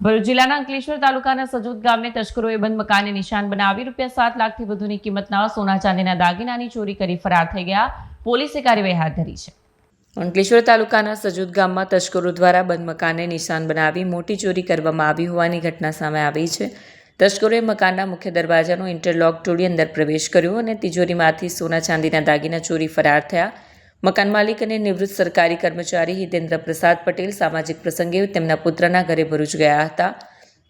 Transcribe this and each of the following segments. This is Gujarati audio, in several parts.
ભરૂચ જિલ્લાના અંકલેશ્વર તાલુકાના સજોદ ગામે તસ્કરોએ બંધ મકાનને નિશાન બનાવી રૂપિયા સાત લાખથી વધુની કિંમતના સોના ચાંદીના દાગીનાની ચોરી કરી ફરાર થઈ ગયા. પોલીસે કાર્યવાહી હાથ ધરી છે. અંકલેશ્વર તાલુકાના સજોદ ગામમાં તસ્કરો દ્વારા બંધ મકાનને નિશાન બનાવી મોટી ચોરી કરવામાં આવી હોવાની ઘટના સામે આવી છે. તસ્કરોએ મકાનના મુખ્ય દરવાજાનો ઇન્ટરલોક તોડી અંદર પ્રવેશ કર્યો અને તિજોરીમાંથી સોના ચાંદીના દાગીના ચોરી ફરાર થયા. મકાન માલિક અને નિવૃત્ત સરકારી કર્મચારી હિતેન્દ્ર પ્રસાદ પટેલ સામાજિક પ્રસંગે તેમના પુત્રના ઘરે ભરૂચ ગયા હતા.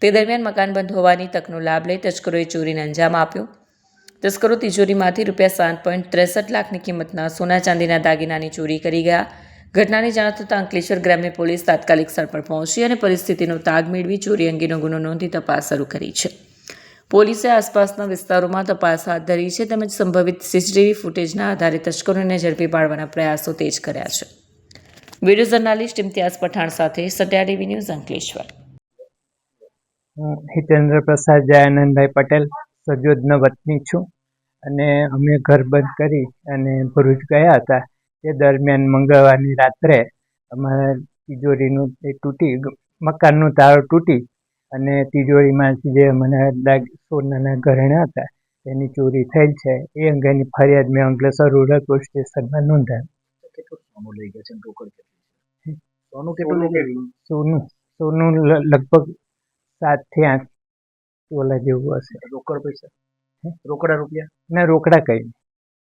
તે દરમિયાન મકાન બંધ હોવાની તકનો લાભ લઈ તસ્કરોએ ચોરીને અંજામ આપ્યો. તસ્કરો તિજોરીમાંથી રૂપિયા સાત પોઈન્ટ ત્રેસઠ લાખની કિંમતના સોના ચાંદીના દાગીનાની ચોરી કરી ગયા. ઘટનાની જાણ થતાં અંકલેશ્વર ગ્રામ્ય પોલીસ તાત્કાલિક સ્થળ પર પહોંચી અને પરિસ્થિતિનો તાગ મેળવી ચોરી અંગેનો ગુનો નોંધી તપાસ શરૂ કરી છે. પોલીસે આસપાસના વિસ્તારોમાં તપાસ હાથ ધરી છે તેમજ સંભવિત સીસીટીવી ફૂટેજના આધારે તસ્કરોને ઝડપી પાડવાના પ્રયાસો તેજ કર્યા છે. વીડિયો જર્નાલિસ્ટ ઇમ્તિયાઝ પઠાણ સાથે સત્યા ટીવી ન્યૂઝ અંકલેશ્વર. હિતેન્દ્ર પ્રસાદ જયાનંદભાઈ પટેલ, સજોદનો વતની છું અને અમે ઘર બંધ કરી અને ભરૂચ ગયા હતા. તે દરમિયાન મંગળવારની રાત્રે અમારા તિજોરીનું એ તૂટી, મકાનનું તાળું તૂટી અને તિજોરીમાંથી જે મને દાગ સોનાના ઘરેણા હતા તેની ચોરી થયેલ છે. એ અંગેની ફરિયાદ મેં અંકલેશ્વર રૂરલ પોલીસ સ્ટેશનમાં નોંધાવી. કેટલું સોનું લઈ ગયા છે રોકડ કેટલી સોનું કેટલું સોનું સોનું લગભગ સાતથી આઠ તોલા જેવું હશે. રોકડ પૈસા? રોકડા રૂપિયા? ના રોકડા કઈ.